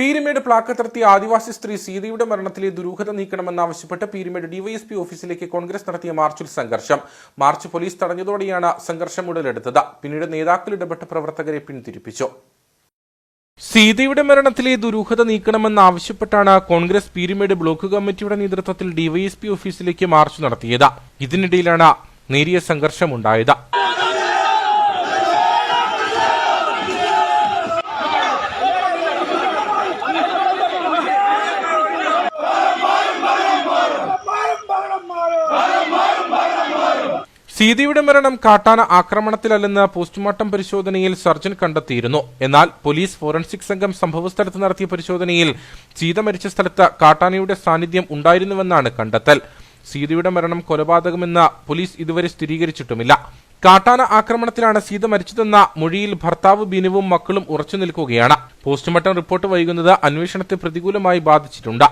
പീരുമേട് പ്ലാക്കത്തിർത്തിയ ആദിവാസി സ്ത്രീ സീതയുടെ മരണത്തിലെ ദുരൂഹത നീക്കണമെന്നാവശ്യപ്പെട്ട് പീരുമേട് ഡിവൈഎസ്പി ഓഫീസിലേക്ക് കോൺഗ്രസ് നടത്തിയ മാർച്ചിൽ സംഘർഷം. മാർച്ച് പോലീസ് തടഞ്ഞതോടെയാണ് സംഘർഷം ഉടലെടുത്തത്. പിന്നീട് നേതാക്കൾ ഇടപെട്ട പ്രവർത്തകരെ പിന്തിരിപ്പിച്ചു. സീതയുടെ മരണത്തിലെ ദുരൂഹത നീക്കണമെന്നാവശ്യപ്പെട്ടാണ് കോൺഗ്രസ് പീരുമേട് ബ്ലോക്ക് കമ്മിറ്റിയുടെ നേതൃത്വത്തിൽ ഡിവൈഎസ്പി ഓഫീസിലേക്ക് മാർച്ച് നടത്തിയത്. ഇതിനിടയിലാണ് നേരിയ സംഘർഷമുണ്ടായത്. സീതയുടെ മരണം കാട്ടാന ആക്രമണത്തിലല്ലെന്ന് പോസ്റ്റ്മോർട്ടം പരിശോധനയിൽ സർജൻ കണ്ടെത്തിയിരുന്നു. എന്നാൽ പോലീസ് ഫോറൻസിക് സംഘം സംഭവസ്ഥലത്ത് നടത്തിയ പരിശോധനയിൽ സീത മരിച്ച സ്ഥലത്ത് കാട്ടാനയുടെ സാന്നിധ്യം ഉണ്ടായിരുന്നുവെന്നാണ് കണ്ടെത്തൽ. സീതയുടെ മരണം കൊലപാതകമെന്ന് പോലീസ് ഇതുവരെ സ്ഥിരീകരിച്ചിട്ടുമില്ല. കാട്ടാന ആക്രമണത്തിലാണ് സീത മരിച്ചതെന്ന മൊഴിയിൽ ഭർത്താവ് ബിനുവും മക്കളും ഉറച്ചു നിൽക്കുകയാണ്. പോസ്റ്റ്മോർട്ടം റിപ്പോർട്ട് വൈകുന്നത് അന്വേഷണത്തെ പ്രതികൂലമായി ബാധിച്ചിട്ടുണ്ട്.